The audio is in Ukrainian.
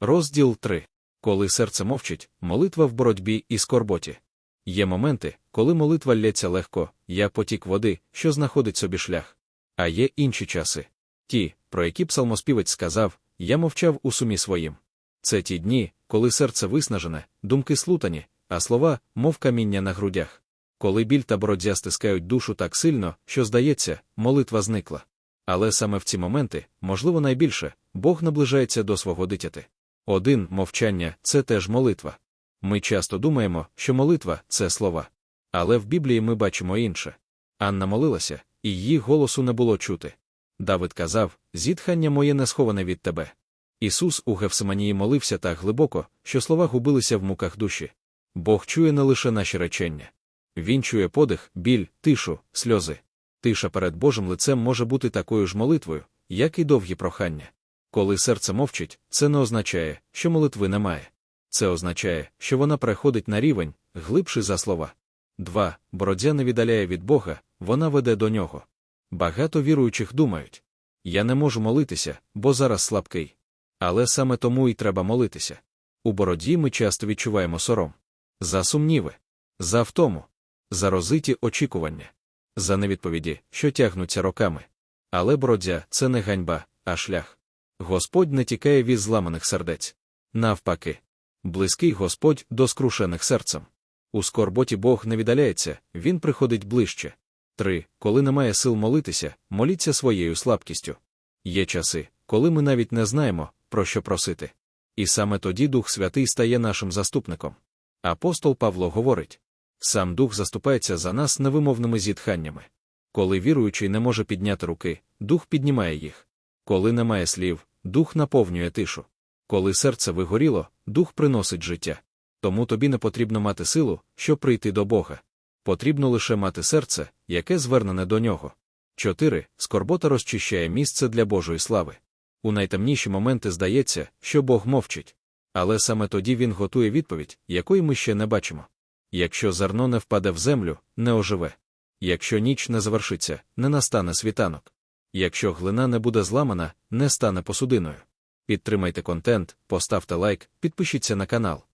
Розділ 3. Коли серце мовчить, молитва в боротьбі і скорботі. Є моменти, коли молитва лється легко, як потік води, що знаходить собі шлях. А є інші часи. Ті, про які псалмоспівець сказав, я мовчав у сумі своїм. Це ті дні, коли серце виснажене, думки слутані, а слова, мов каміння на грудях. Коли біль та бородзя стискають душу так сильно, що, здається, молитва зникла. Але саме в ці моменти, можливо, найбільше, Бог наближається до свого дитяти. Один мовчання це теж молитва. Ми часто думаємо, що молитва це слова. Але в Біблії ми бачимо інше. Анна молилася, і її голосу не було чути. Давид казав: Зітхання моє не сховане від тебе. Ісус у Гефсиманії молився так глибоко, що слова губилися в муках душі. Бог чує не лише наші речення. Він чує подих, біль, тишу, сльози. Тиша перед Божим лицем може бути такою ж молитвою, як і довгі прохання. Коли серце мовчить, це не означає, що молитви немає. Це означає, що вона переходить на рівень, глибший за слова. 2. Бородзя не віддаляє від Бога, вона веде до нього. Багато віруючих думають: я не можу молитися, бо зараз слабкий. Але саме тому і треба молитися. У бороді ми часто відчуваємо сором. За сумніви, за втому, за розиті очікування, за невідповіді, що тягнуться роками. Але бородзя це не ганьба, а шлях. Господь не тікає від зламаних сердець. Навпаки, близький Господь до скрушених серцем. У скорботі Бог не віддаляється, Він приходить ближче. 3. Коли немає сил молитися, моліться своєю слабкістю. Є часи, коли ми навіть не знаємо, про що просити. І саме тоді Дух Святий стає нашим заступником. Апостол Павло говорить сам Дух заступається за нас невимовними зітханнями. Коли віруючий не може підняти руки, дух піднімає їх. Коли немає слів, дух наповнює тишу. Коли серце вигоріло, дух приносить життя. Тому тобі не потрібно мати силу, щоб прийти до Бога. Потрібно лише мати серце, яке звернене до нього. 4. Скорбота розчищає місце для Божої слави. У найтемніші моменти здається, що Бог мовчить. Але саме тоді він готує відповідь, якої ми ще не бачимо. Якщо зерно не впаде в землю, не оживе. Якщо ніч не завершиться, не настане світанок. Якщо глина не буде зламана, не стане посудиною. Підтримайте контент, поставте лайк, підпишіться на канал.